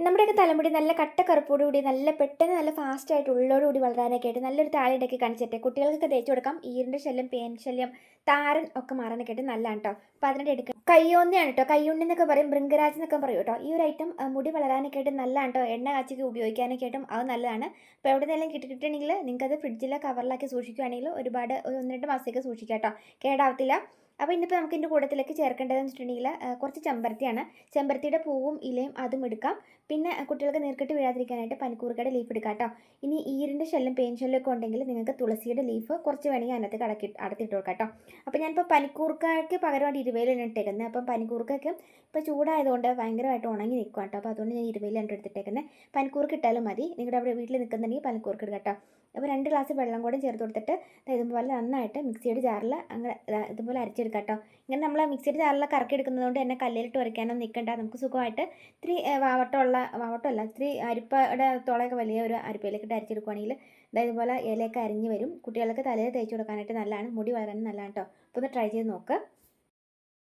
നമ്മുടെയൊക്കെ തലമുടി നല്ല കട്ട കറുപ്പോടുകൂടി നല്ല പെട്ടെന്ന് നല്ല ഫാസ്റ്റ് ആയിട്ട് ഉള്ളോടുകൂടി വളരാനൊക്കെ ആയിട്ട് നല്ലൊരു താളിയുണ്ടാക്കി കാണിച്ചിട്ട് കുട്ടികൾക്കൊക്കെ തേച്ച് കൊടുക്കാം. ഈരിന്റെ ശല്യം പേൻ ശല്യം താരൻ ഒക്കെ മാറാനൊക്കെ ആയിട്ട് നല്ലതാണ് കേട്ടോ അപ്പോൾ അതിനായിട്ട് എടുക്കാം കയ്യോന്നിയാണ് കേട്ടോ കയ്യോണ്ണി എന്നൊക്കെ പറയും ബൃങ്കരാജ് എന്നൊക്കെ പറയും കേട്ടോ ഈ ഒരു ഐറ്റം മുടി വളരാനൊക്കെ ആയിട്ട് നല്ലതാണ് കേട്ടോ എണ്ണ കാച്ചിക്ക് ഉപയോഗിക്കാനൊക്കെ ആയിട്ടും അത് നല്ലതാണ്. അപ്പോൾ എവിടെ നിന്നെല്ലാം കിട്ടി കിട്ടണമെങ്കിൽ നിങ്ങൾക്ക് അത് ഫ്രിഡ്ജിലെ കവറിലാക്കി സൂക്ഷിക്കുകയാണെങ്കിൽ ഒരുപാട് ഒരു ഒന്ന് രണ്ട് മാസത്തേക്ക് സൂക്ഷിക്കാം കേട്ടോ കേടാവത്തില്ല. അപ്പോൾ ഇന്നിപ്പോൾ നമുക്ക് ഇതിന്റെ കൂട്ടത്തിലേക്ക് ചേർക്കേണ്ടതെന്ന് വെച്ചിട്ടുണ്ടെങ്കിൽ കുറച്ച് ചെമ്പരത്തിയാണ്. ചെമ്പരത്തിയുടെ പൂവും ഇലയും അതും എടുക്കാം. പിന്നെ കുട്ടികൾക്ക് നേർക്കിട്ട് വീഴാതിരിക്കാനായിട്ട് പനിക്കൂർക്കയുടെ ലീഫ് എടുക്കാം കേട്ടോ. ഇനി ഈരിന്റെ ശല്യം പെയിൻ ഉണ്ടെങ്കിൽ നിങ്ങൾക്ക് തുളസിയുടെ ലീഫ് കുറച്ച് വേണമെങ്കിൽ അതിനകത്ത് കടക്കി അടത്തിട്ട് കൊടുക്കാം കേട്ടോ. അപ്പോൾ ഞാനിപ്പോൾ പനിക്കൂർക്കയ്ക്ക് പകരമായിട്ട് ഇരുവയിലാണ് ഇട്ടേക്കുന്നത്. അപ്പം പനിക്കൂർക്കൊക്കെ ഇപ്പോൾ ചൂടായതുകൊണ്ട് ഭയങ്കരമായിട്ട് ഉണങ്ങി നിൽക്കുക കേട്ടോ. അപ്പോൾ അതുകൊണ്ട് ഞാൻ ഇരുവയിലാണ് എടുത്തിട്ടേക്കുന്നത്. പനിക്കൂർക്ക് ഇട്ടാലും മതി. നിങ്ങളുടെ അവിടെ വീട്ടിൽ നിൽക്കുന്നുണ്ടെങ്കിൽ പനിക്കൂർക്ക് ഇടുക കേട്ടോ. അപ്പോൾ രണ്ട് ഗ്ലാസ് വെള്ളം കൂടെ ചേർത്ത് കൊടുത്തിട്ട് ഇതുപോലെ നന്നായിട്ട് മിക്സിയുടെ ജാറിൽ അങ്ങനെ ഇതുപോലെ അരച്ചെടുക്കാം ഇങ്ങനെ നമ്മൾ മിക്സിയുടെ ജാറിൽ കറക്കി എടുക്കുന്നതുകൊണ്ട് തന്നെ കല്ലിലിട്ട് ഉരയ്ക്കാനൊന്നും നിൽക്കണ്ട. നമുക്ക് സുഖമായിട്ട് ഇത്തിരി വാവട്ടമുള്ള വാവട്ടമല്ല ഇത്തിരി അരിപ്പയുടെ തുളയൊക്കെ വലിയ ഒരു അരിപ്പയിലേക്കിട്ട് അരച്ചെടുക്കുകയാണെങ്കിൽ ഇതുപോലെ ഇലയൊക്കെ അരിഞ്ഞ് വരും. കുട്ടികൾക്ക് തലയിൽ തേച്ച് കൊടുക്കാനായിട്ട് നല്ലതാണ്. മുടി വളരാൻ നല്ലതാണ് കേട്ടോ. അപ്പോൾ ഒന്ന് ട്രൈ ചെയ്ത് നോക്ക്.